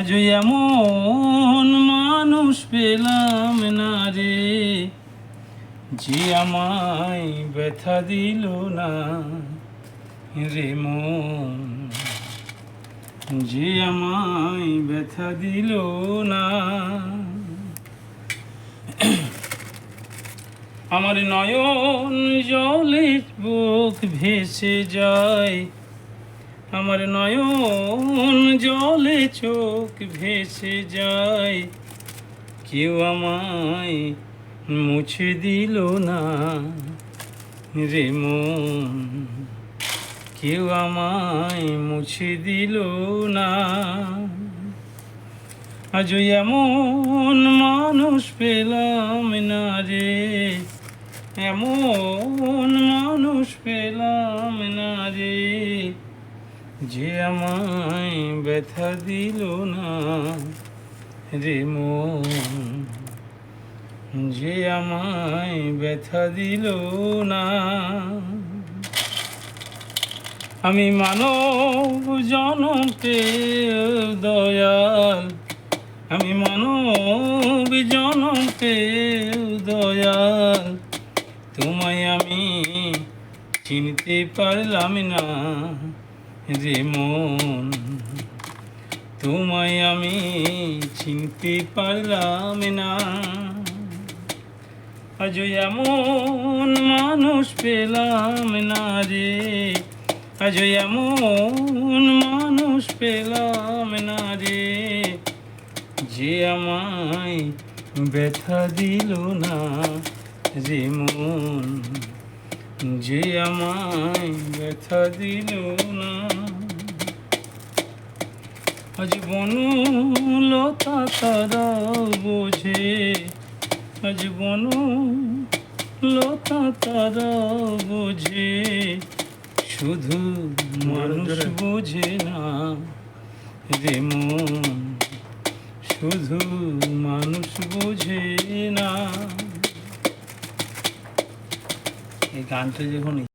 আজ এমন মানুষ পেলাম না রে, যে আমায় ব্যথা দিল না রে মন। যে আমায় ব্যথা দিল না। আমার নয়ন জলে বুক ভেসে যায় আমার নয়ন জলে চোখ ভেসে যায়। কেউ আমায় মুছে দিল না রে মন। কেউ আমায় মুছে দিল না। আজ এমন মানুষ পেলাম না রে। এমন মানুষ পেলাম না রে। যে আমায় ব্যথা দিল না রে মন, যে আমায় ব্যথা দিল না। আমি মানব জনমকে দয়াল, আমি মানব জনমকে দয়াল। তোমায় আমি চিনতে পারলাম না। রে মন তোমায় আমি চিনতে পারলাম না। আজ এমন মানুষ পেলাম না রে। আজ এমন মানুষ পেলাম না রে। যে আমায় ব্যথা দিল না রে মন যে আমায় ব্যথা দিল না। আজ বনু লতা তারা বোঝে আজ বনু লতা তারা বোঝে শুধু মানুষ বোঝে না রে মন শুধু মানুষ বোঝে না। এই গানটা যখন